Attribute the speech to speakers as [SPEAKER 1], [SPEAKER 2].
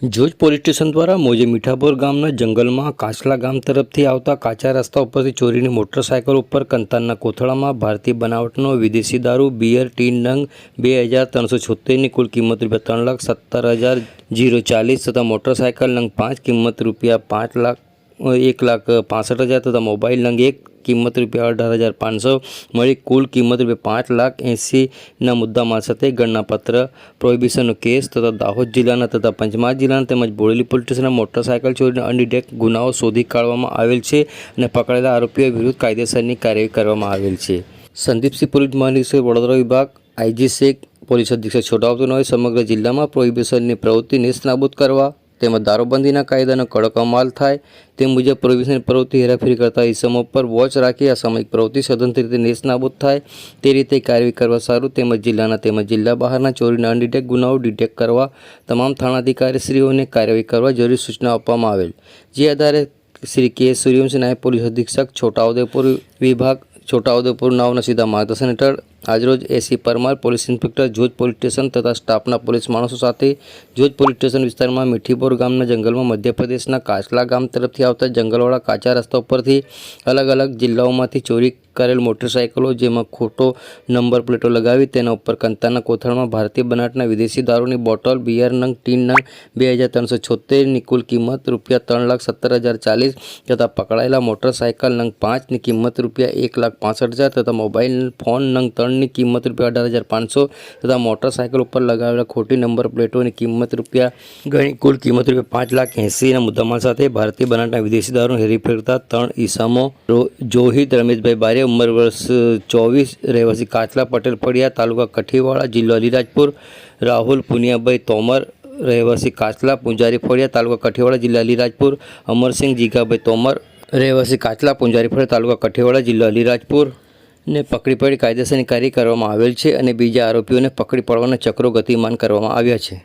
[SPEAKER 1] જોજ police station દ્વારા મોજે મીઠાપુર ગામના જંગલમાં કાચલા ગામ તરફથી આવતા કાચા રસ્તા ઉપરથી ચોરીની મોટરસાયકલ ઉપર કંતાનના કોથળામાં ભારતીય બનાવટનો વિદેશી દારૂ બિયર ટીન નંગ બે હજાર ત્રણસો છોતેરની કુલ કિંમત રૂપિયા ત્રણ લાખ સત્તર હજાર જીરો ચાલીસ તથા મોટરસાયકલ નંગ પાંચ કિંમત રૂપિયા પાંચ લાખ એક લાખ પાસઠ હજાર તથા મોબાઈલ નંગ એક કિંમત રૂપિયા અઢાર હજાર પાંચસો મળી કુલ કિંમત રૂપિયા પાંચ લાખ એંસીના મુદ્દામાં સાથે ગણનાપત્ર પ્રોહિબિશનનો કેસ તથા દાહોદ જિલ્લાના તથા પંચમહાલ જિલ્લાના તેમજ બોરેલી પોલીસ સ્ટેશનના મોટરસાયકલ ચોરીના અનડિટેક ગુનાઓ શોધી કાઢવામાં આવેલ છે અને પકડેલા આરોપીઓ વિરુદ્ધ કાયદેસરની કાર્યવાહી કરવામાં આવેલ છે. સંદીપસિંહ પોલીસ મહાનિરીક્ષક વડોદરા વિભાગ, આઈજી શેખ પોલીસ અધિક્ષક છોટાઉદેપુર સમગ્ર જિલ્લામાં પ્રોહિબિશનની પ્રવૃત્તિ નેસ્તનાબૂદ કરવા તેમજ દારૂબંધીના કાયદાનો કડક અમલ થાય તે મુજબ પ્રોહિબિશનની પ્રવૃત્તિ હેરાફેરી કરતા ઇસમો પર વોચ રાખી અસામયિક પ્રવૃત્તિ સ્વતંત્ર રીતે નેસ્તનાબૂદ થાય તે રીતે કાર્યવાહી કરવા સારું તેમજ જિલ્લાના તેમજ જિલ્લા બહારના ચોરીના અનડિટેક ગુનાઓ ડિટેક્ટ કરવા તમામ થાણાધિકારીશ્રીઓને કાર્યવાહી કરવા જરૂરી સૂચના આપવામાં આવેલ. જે આધારે શ્રી કે. સૂર્યવંશી નાયબ પોલીસ અધિક્ષક છોટાઉદેપુર વિભાગ છોટાઉદેપુર નાવના સીધા માર્ગદર્શન હેઠળ આજરોજ A C Parmar police inspector જોજ police station તથા સ્ટાફના પોલીસ માણસો સાથે જોજ પોલીસ સ્ટેશન વિસ્તારમાં મીઠીપોર ગામના જંગલમાં મધ્યપ્રદેશના કાચલા ગામ તરફથી આવતા જંગલવાળા કાચા રસ્તા ઉપરથી અલગ અલગ જિલ્લાઓમાંથી ચોરી કરેલ મોટરસાયકલો જેમાં ખોટો નંબર પ્લેટો લગાવી તેના ઉપર કંતાના કોથળમાં ભારતીય બનાવટના વિદેશી દારૂની બોટલ, બિયર નંગ, ટીન નંગ, બે હજાર ત્રણસો છોતેરની કુલ કિંમત રૂપિયા ત્રણ લાખ સત્તર હજાર ચાલીસ તથા પકડાયેલા મોટરસાયકલ નંગ પાંચની કિંમત રૂપિયા એક લાખ પાસઠ હજાર તથા મોબાઈલ ફોન નંગ ત્રણની કિંમત રૂપિયા અઢાર હજાર પાંચસો તથા મોટરસાયકલ ઉપર લગાવેલા ખોટી નંબર પ્લેટોની કિંમત રૂપિયા ગણી કુલ કિંમત રૂપિયા પાંચ લાખ એંસીના મુદ્દામાલ સાથે ભારતીય બનાવટના વિદેશી દારૂ હેરી ફેરતા ત્રણ ઈસામો જોહિત, રમેશભાઈ બારે ઉંમર વર્ષ, ચોવીસ રહેવાસી કાચલા પટેલ ફળિયા તાલુકા કઠીવાળા જિલ્લો અલીરાજપુર, રાહુલ પુનિયાભાઈ તોમર, રહેવાસી કાચલા, પૂંજારી ફળિયા, તાલુકા કઠીવાડા, જિલ્લા અલીરાજપુર, અમરસિંહ જીગાભાઈ તોમર, રહેવાસી કાચલા, પૂંજારી ફળિયા, તાલુકા કઠીવાડા, જિલ્લો અલીરાજપુર, ને પકડી પડી કાયદેસરની કાર્ય કરવામાં આવેલ છે અને બીજા આરોપીઓને પકડી પાડવાના ચક્રો ગતિમાન કરવામાં આવ્યા છે.